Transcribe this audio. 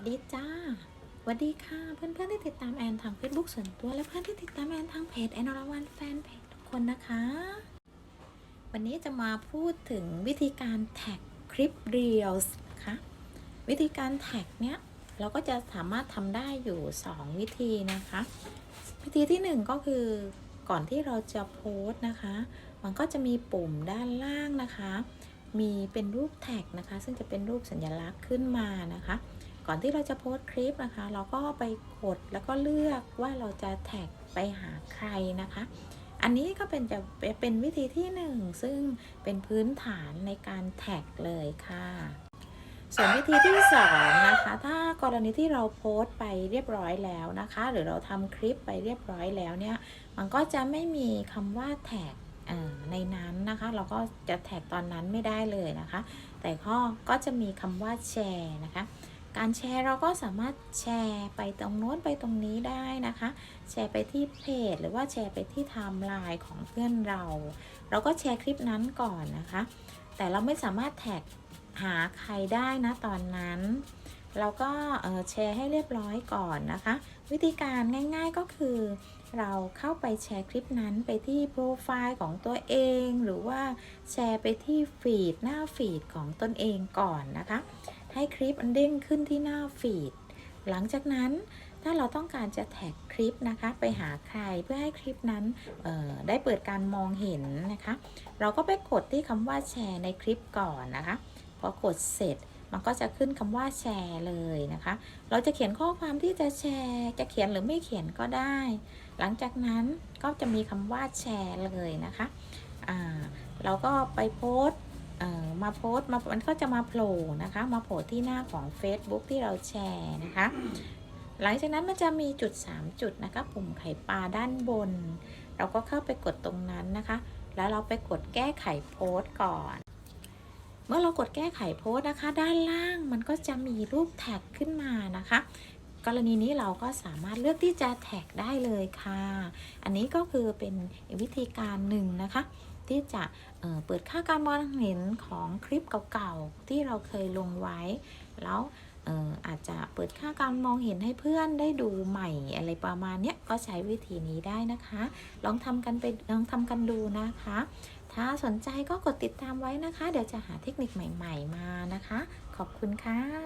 วัสดีจ้าสวัสดีค่ะ เพื่อนๆที่ติดตามแอนทาง Facebook ส่วนตัว และเพื่อนที่ติดตามแอนทางเพจแอนอรวันแฟนเพจทุกคนนะคะ วันนี้จะมาพูดถึงวิธีการแท็กคลิป Reels นะคะ วิธีการแท็กเนี้ยเราก็จะสามารถทำได้อยู่ 2 วิธีนะคะ วิธีที่ 1 ก็คือก่อนที่เราจะโพสต์นะคะ มันก็จะมีปุ่มด้านล่างนะคะ มีเป็นรูปแท็กนะคะ ซึ่งจะเป็นรูปสัญลักษณ์ขึ้นมานะคะ ก่อนที่เราจะโพสต์คลิปนะคะ เราก็ไปกดแล้วก็เลือกว่าเราจะแท็กไปหาใครนะคะ อันนี้ก็เป็นจะเป็นวิธีที่หนึ่งซึ่งเป็นพื้นฐานในการแท็กเลยค่ะ ส่วนวิธีที่สองนะคะ ถ้ากรณีที่เราโพสต์ไปเรียบร้อยแล้วนะคะ หรือเราทำคลิปไปเรียบร้อยแล้วเนี่ย มันก็จะไม่มีคำว่าแท็กในนั้นนะคะ เราก็จะแท็กตอนนั้นไม่ได้เลยนะคะ แต่ก็ก็จะมีคำว่าแชร์นะคะ การแชร์เราก็สามารถแชร์ไปตรงโน้นไปตรงนี้ได้นะคะ แชร์ไปที่เพจ หรือว่าแชร์ไปที่ไทม์ไลน์ของเพื่อนเรา เราก็แชร์คลิปนั้นก่อนนะคะ แต่เราไม่สามารถแท็กหาใครได้นะตอนนั้น เราก็แชร์ให้เรียบร้อยก่อนนะคะ วิธีการง่ายๆก็คือ เราเข้าไปแชร์คลิปนั้นไปที่โปรไฟล์ของตัวเอง หรือว่าแชร์ไปที่ฟีดหน้าฟีดของตนเองก่อนนะคะ ให้คลิปมันเด้งขึ้นที่หน้าฟีด หลังจากนั้นถ้าเราต้องการจะแท็กคลิปนะคะ ไปหาใครเพื่อให้คลิปนั้นออได้เปิดการมองเห็นนะคะ เราก็ไปกดที่คำว่าแชร์ในคลิปก่อนนะคะ พอกดเสร็จมันก็จะขึ้นคำว่าแชร์เลยนะคะ เราจะเขียนข้อความที่จะแชร์ จะเขียนหรือไม่เขียนก็ได้ หลังจากนั้นก็จะมีคำว่าแชร์เลยนะคะ เราก็ไปโพสต์ มาโพสต์มามันก็จะมาโผล่นะคะ มาโผล่ที่หน้าของ Facebook ที่เราแชร์นะคะ หลังจากนั้นมันจะมีจุด 3 จุดนะคะ ปุ่มไข่ปลาด้านบน เราก็เข้าไปกดตรงนั้นนะคะ แล้วเราไปกดแก้ไขโพสต์ก่อน เมื่อเรากดแก้ไขโพสต์นะคะ ด้านล่างมันก็จะมีรูปแท็กขึ้นมานะคะ กรณีนี้เราก็สามารถเลือกที่จะแท็กได้เลยค่ะ อันนี้ก็คือเป็นวิธีการหนึ่งนะคะ ที่จะเเปิดค่าการมองเห็นของคลิปเก่าๆ ที่เราเคยลงไว้ แล้วอาจจะเปิดค่าการมองเห็นให้เพื่อนได้ดูใหม่อะไรประมาณนี้ก็ใช้วิธีนี้ได้นะคะ ลองทำกันไปลองทำกันดูนะคะ ถ้าสนใจก็กดติดตามไว้นะคะ เดี๋ยวจะหาเทคนิคใหม่ ๆ มานะคะ ขอบคุณค่ะ